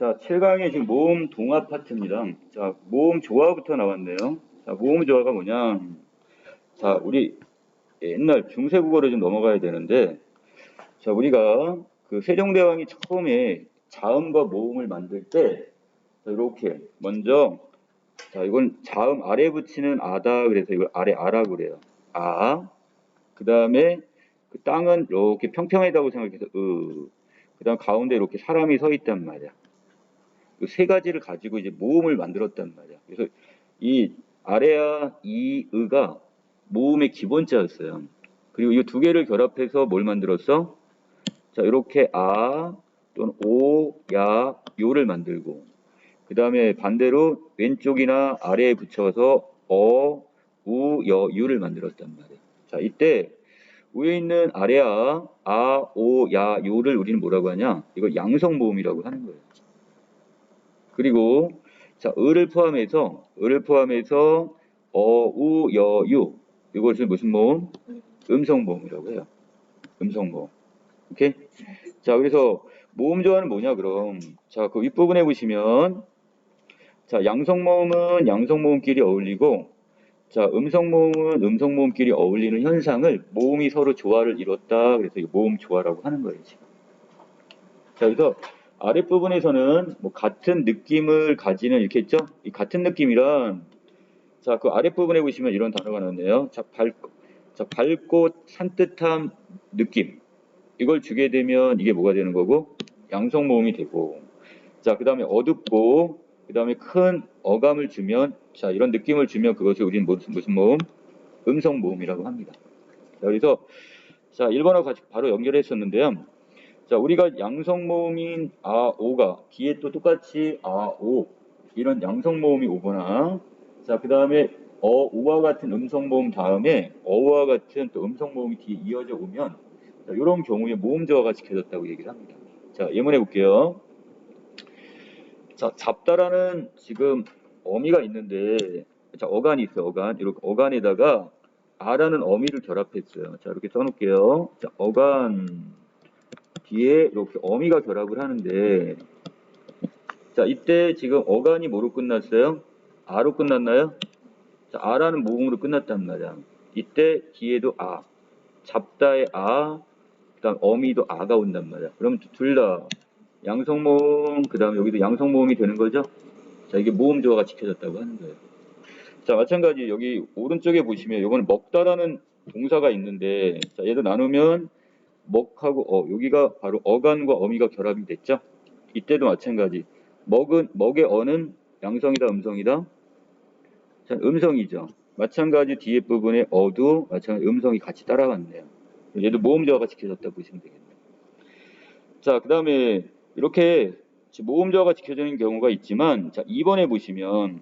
자, 7강에 지금 모음 동합 파트입니다. 자, 모음 조화부터 나왔네요. 자, 모음 조화가 뭐냐? 자, 우리 옛날 중세 국어로 좀 넘어가야 되는데, 자, 우리가 그 세종대왕이 처음에 자음과 모음을 만들 때, 자, 이렇게 먼저, 자, 이건 자음 아래 붙이는 아다 그래서 이걸 아래 아라고 그래요. 아, 그 다음에 그 땅은 이렇게 평평하다고 생각해서 으, 그 다음 가운데 이렇게 사람이 서 있단 말이야. 그세 가지를 가지고 이제 모음을 만들었단 말이야. 그래서 이 아래야 이 의가 모음의 기본자였어요. 그리고 이 두 개를 결합해서 뭘 만들었어? 자, 이렇게 아 또는 오, 야, 요를 만들고 그 다음에 반대로 왼쪽이나 아래에 붙여서 어, 우, 여, 유를 만들었단 말이야. 자, 이때 위에 있는 아래야 아, 오, 야, 요를 우리는 뭐라고 하냐? 이걸 양성 모음이라고 하는 거예요. 그리고 자, 을을 포함해서 을을 포함해서 어, 우, 여, 유 이것을 무슨 모음? 음성 모음이라고 해요. 음성 모음. 오케이? 자, 그래서 모음 조화는 뭐냐 그럼? 자, 그 윗부분에 보시면 자, 양성 모음은 양성 모음끼리 어울리고 자, 음성 모음은 음성 모음끼리 어울리는 현상을 모음이 서로 조화를 이뤘다. 그래서 이 모음 조화라고 하는 거예요, 지금. 자, 그래서 아랫부분에서는 뭐 같은 느낌을 가지는 이렇게 했죠? 이 같은 느낌이란 자, 그 아랫부분에 보시면 이런 단어가 나왔네요. 자, 밝, 자, 밝고 산뜻한 느낌. 이걸 주게 되면 이게 뭐가 되는 거고? 양성 모음이 되고. 자, 그 다음에 어둡고, 그 다음에 큰 어감을 주면, 자, 이런 느낌을 주면 그것을 우리는 무슨, 무슨 모음? 음성 모음이라고 합니다. 자, 그래서, 자, 1번하고 같이 바로 연결했었는데요. 자, 우리가 양성 모음인 아, 오가 뒤에 또 똑같이 아, 오 이런 양성 모음이 오거나 자, 그 다음에 어, 우와 같은 음성 모음 다음에 어와 같은 또 음성 모음이 뒤에 이어져 오면 자, 이런 경우에 모음 조화가 지켜졌다고 얘기를 합니다. 자, 예문해 볼게요. 자, 잡다라는 지금 어미가 있는데 자, 어간이 있어요. 어간. 이렇게 어간에다가 아라는 어미를 결합했어요. 자, 이렇게 써 놓을게요. 자, 어간 뒤에 이렇게 어미가 결합을 하는데 자 이때 지금 어간이 뭐로 끝났어요? 아로 끝났나요? 자 아라는 모음으로 끝났단 말이야. 이때 뒤에도 아 잡다의 아 그 다음 어미도 아가 온단 말이야. 그럼 둘 다 양성 모음 그 다음 여기도 양성 모음이 되는 거죠? 자 이게 모음 조화가 지켜졌다고 하는 거예요. 자 마찬가지 여기 오른쪽에 보시면 이거는 먹다라는 동사가 있는데 자 얘를 나누면 먹하고 어 여기가 바로 어간과 어미가 결합이 됐죠. 이때도 마찬가지. 먹은 먹의 어는 양성이다 음성이다. 자 음성이죠. 마찬가지 뒤에 부분에 어도 마찬가지 음성이 같이 따라갔네요. 얘도 모음 조화가 지켜졌다 보시면 되겠네요. 자 그 다음에 이렇게 모음 조화가 지켜지는 경우가 있지만 자 2번에 보시면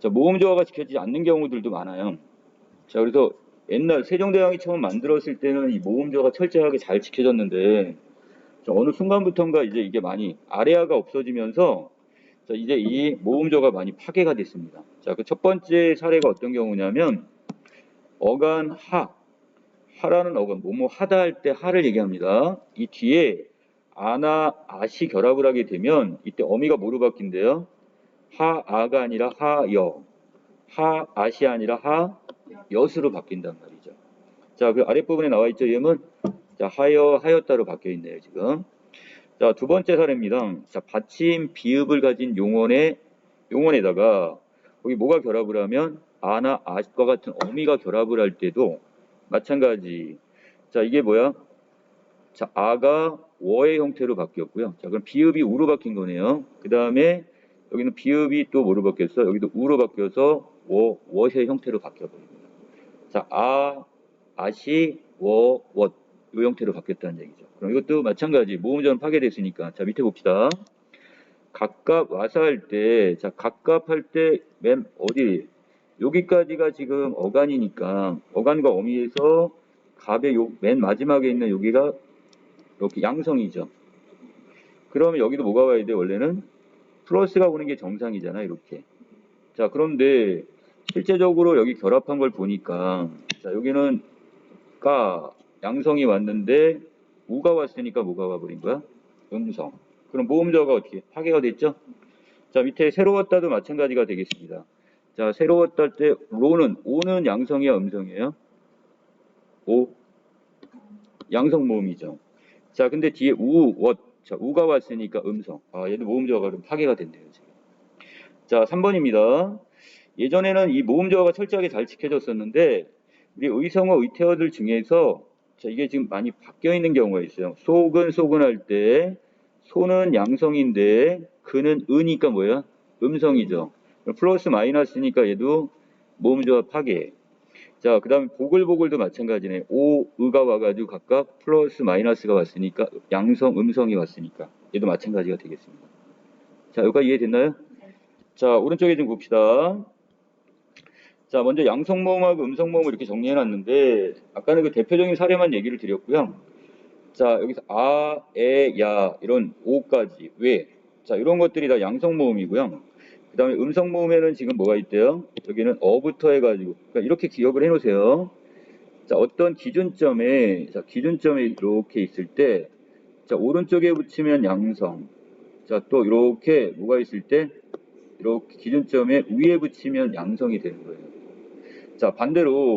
자 모음 조화가 지켜지지 않는 경우들도 많아요. 자 그래서 옛날 세종대왕이 처음 만들었을 때는 이 모음조가 철저하게 잘 지켜졌는데 자, 어느 순간부터인가 이제 이게 많이 아래아가 없어지면서 자, 이제 이 모음조가 많이 파괴가 됐습니다. 자, 그 첫 번째 사례가 어떤 경우냐면 어간 하 하라는 어간 뭐뭐 하다 할 때 하를 얘기합니다. 이 뒤에 아나 아시 결합을 하게 되면 이때 어미가 뭐로 바뀐대요? 하아가 아니라 하여 하아시 아니라 하 엿으로 바뀐단 말이죠. 자, 그 아랫부분에 나와 있죠, 예문? 자, 하여, 하였다로 바뀌어 있네요, 지금. 자, 두 번째 사례입니다. 자, 받침, 비읍을 가진 용언에, 용언에다가, 거기 뭐가 결합을 하면, 아나, 아과 같은 어미가 결합을 할 때도 마찬가지. 자, 이게 뭐야? 자, 아가 워의 형태로 바뀌었고요. 자, 그럼 비읍이 우로 바뀐 거네요. 그 다음에 여기는 비읍이 또 뭐로 바뀌었어? 여기도 우로 바뀌어서 워, 워의 형태로 바뀌어 버립니다. 자, 아, 아시, 워, 워. 이 형태로 바뀌었다는 얘기죠. 그럼 이것도 마찬가지. 모음전 파괴됐으니까. 자, 밑에 봅시다. 각각 와서 할 때, 자, 각각 할 때 맨 어디, 여기까지가 지금 어간이니까, 어간과 어미에서 갑의 요, 맨 마지막에 있는 여기가 이렇게 양성이죠. 그러면 여기도 뭐가 와야 돼, 원래는? 플러스가 오는 게 정상이잖아, 이렇게. 자, 그런데 실제적으로 여기 결합한 걸 보니까 자, 여기는 까 양성이 왔는데 우가 왔으니까 뭐가 와버린 거야? 음성. 그럼 모음저가 어떻게 파괴가 됐죠? 자 밑에 새로웠다도 마찬가지가 되겠습니다. 자 새로웠다 할때 로는 오는 양성이야 음성이에요? 오 양성 모음이죠. 자 근데 뒤에 우, 웠, 자 우가 왔으니까 음성. 아 얘도 모음저가 그럼 파괴가 된대요 지금. 자 3번입니다. 예전에는 이 모음저가 철저하게 잘 지켜졌었는데 우리 의성어 의태어들 중에서 자 이게 지금 많이 바뀌어 있는 경우가 있어요. 속은 속은 할 때 소는 양성인데 그는 으니까 뭐야? 음성이죠. 플러스 마이너스니까 얘도 모음저가 파괴. 자, 그 다음에 보글보글도 마찬가지네. 오, 으가 와가지고 각각 플러스 마이너스가 왔으니까 양성, 음성이 왔으니까 얘도 마찬가지가 되겠습니다. 자, 여기까지 이해됐나요? 자, 오른쪽에 좀 봅시다. 자, 먼저 양성 모음하고 음성 모음을 이렇게 정리해 놨는데 아까는 그 대표적인 사례만 얘기를 드렸고요. 자, 여기서 아, 에, 야 이런 오까지 왜? 자, 이런 것들이 다 양성 모음이고요. 그 다음에 음성 모음에는 지금 뭐가 있대요? 여기는 어부터 해 가지고 그러니까 이렇게 기억을 해 놓으세요. 자, 어떤 기준점에 자, 기준점에 이렇게 있을 때 자, 오른쪽에 붙이면 양성. 자, 또 이렇게 뭐가 있을 때 이렇게 기준점에 위에 붙이면 양성이 되는 거예요. 자, 반대로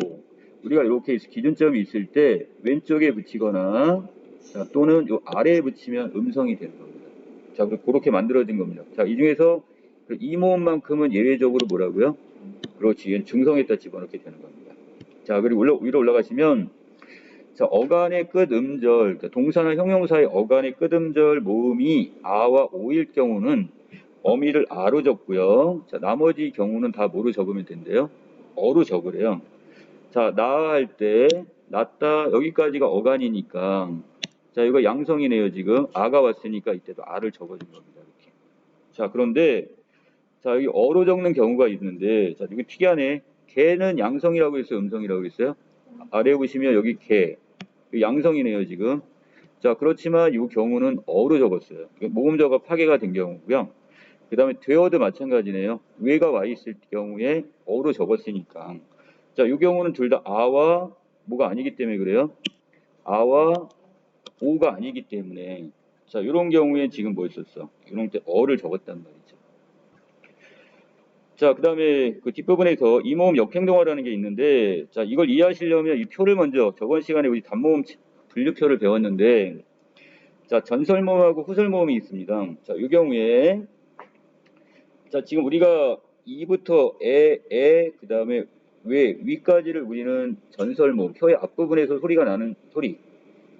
우리가 이렇게 기준점이 있을 때 왼쪽에 붙이거나 자, 또는 요 아래에 붙이면 음성이 되는 겁니다. 자, 그렇게 만들어진 겁니다. 자, 이 중에서 그이 모음만큼은 예외적으로 뭐라고요? 그렇지, 얘는 증성에다 집어넣게 되는 겁니다. 자, 그리고 올라, 위로 올라가시면 자, 어간의 끝 음절, 그러니까 동사나 형용사의 어간의 끝 음절 모음이 아와 오일 경우는 어미를 아로 적고요. 자, 나머지 경우는 다 뭐로 적으면 된대요? 어로 적으래요. 자, 나아 할 때, 낫다, 여기까지가 어간이니까. 자, 이거 양성이네요, 지금. 아가 왔으니까 이때도 아를 적어준 겁니다, 이렇게. 자, 그런데, 자, 여기 어로 적는 경우가 있는데, 자, 이거 특이하네. 개는 양성이라고 했어요, 음성이라고 했어요? 아래 보시면 여기 개. 양성이네요, 지금. 자, 그렇지만 이 경우는 어로 적었어요. 모음저가 파괴가 된 경우고요. 그 다음에 되어도 마찬가지네요. 외가 와 있을 경우에 어로 적었으니까. 자, 이 경우는 둘 다 아와 뭐가 아니기 때문에 그래요. 아와 오가 아니기 때문에. 자, 이런 경우에 지금 뭐 있었어? 이런 때 어를 적었단 말이죠. 자, 그 다음에 그 뒷부분에서 이모음 역행동화라는 게 있는데, 자, 이걸 이해하시려면 이 표를 먼저 저번 시간에 우리 단모음 분류표를 배웠는데, 자, 전설모음하고 후설모음이 있습니다. 자, 이 경우에 자, 지금 우리가 이부터 에, 에, 그 다음에 왜, 위까지를 우리는 전설모, 혀의 앞부분에서 소리가 나는 소리.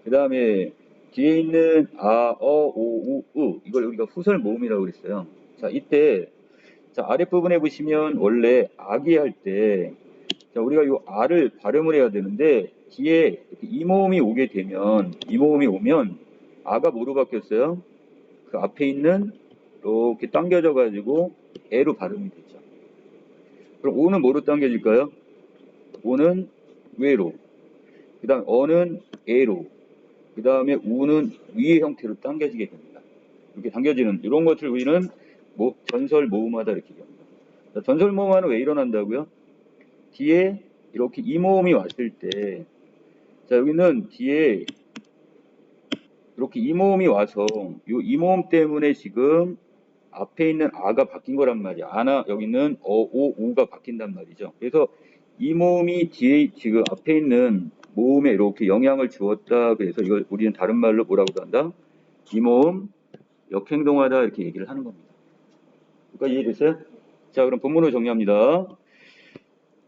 그 다음에 뒤에 있는 아, 어, 오, 우, 으. 이걸 우리가 후설 모음이라고 그랬어요. 자, 이때, 자, 아랫부분에 보시면 원래 아기 할 때, 자, 우리가 이 아를 발음을 해야 되는데, 뒤에 이 모음이 오게 되면, 이 모음이 오면, 아가 뭐로 바뀌었어요? 그 앞에 있는 이렇게 당겨져 가지고 에로 발음이 되죠. 그럼 오는 뭐로 당겨질까요? 오는 외로. 그 다음에 어는 에로. 그 다음에 우는 위의 형태로 당겨지게 됩니다. 이렇게 당겨지는 이런 것을 우리는 뭐 전설 모음하다 이렇게 얘기합니다. 자, 전설 모음하는 왜 일어난다고요? 뒤에 이렇게 이 모음이 왔을 때, 자 여기는 뒤에 이렇게 이 모음이 와서 요이 모음 때문에 지금 앞에 있는 아가 바뀐 거란 말이야. 아나 여기는 어, 오, 우가 바뀐단 말이죠. 그래서 이 모음이 뒤에 지금 앞에 있는 모음에 이렇게 영향을 주었다. 그래서 이걸 우리는 다른 말로 뭐라고 한다? 이 모음 역행동하다 이렇게 얘기를 하는 겁니다. 그러니까 이해됐어요? 자, 그럼 본문으로 정리합니다.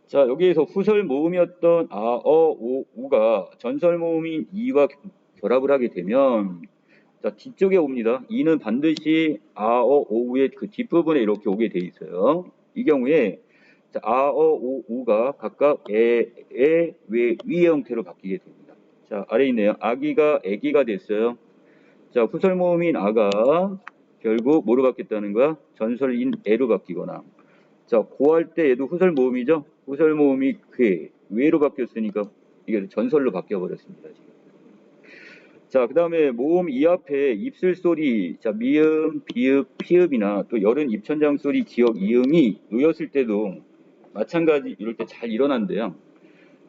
자, 여기에서 후설 모음이었던 아, 어, 오, 우가 전설 모음인 이와 결합을 하게 되면 자, 뒤쪽에 옵니다. 이는 반드시 아, 어, 오우의 그 뒷부분에 이렇게 오게 돼 있어요. 이 경우에 자, 아, 어, 오, 우가 각각 에, 에, 왜, 위 형태로 바뀌게 됩니다. 자, 아래 있네요. 아기가 애기가 됐어요. 자, 후설 모음인 아가 결국 뭐로 바뀌었다는 거야? 전설인 애로 바뀌거나. 자, 고할 때 얘도 후설 모음이죠? 후설 모음이 괴, 외로 바뀌었으니까 이게 전설로 바뀌어 버렸습니다. 지금. 자, 그 다음에 모음 이 앞에 입술 소리, 자, 미음, 비읍, 피읍이나 또 열은 입천장 소리, 기역, 이음이 놓였을 때도 마찬가지 이럴 때 잘 일어난대요.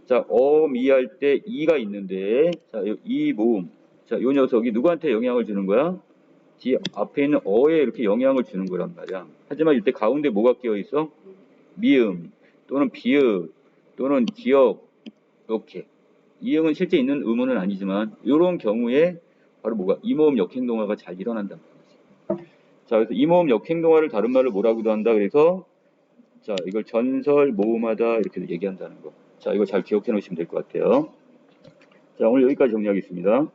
자, 어 미 할 때 이가 있는데, 자, 이 모음. 자, 요 녀석이 누구한테 영향을 주는 거야? 뒤 앞에 있는 어에 이렇게 영향을 주는 거란 말이야. 하지만 이때 가운데 뭐가 끼어 있어? 미음 또는 비읍 또는 기억 이렇게 이음은 실제 있는 의문은 아니지만 이런 경우에 바로 뭐가 이모음 역행동화가 잘 일어난다는 거지. 자 그래서 이모음 역행동화를 다른 말로 뭐라고도 한다. 그래서 자 이걸 전설 모음하다 이렇게 얘기한다는 거. 자 이거 잘 기억해 놓으시면 될 것 같아요. 자 오늘 여기까지 정리하겠습니다.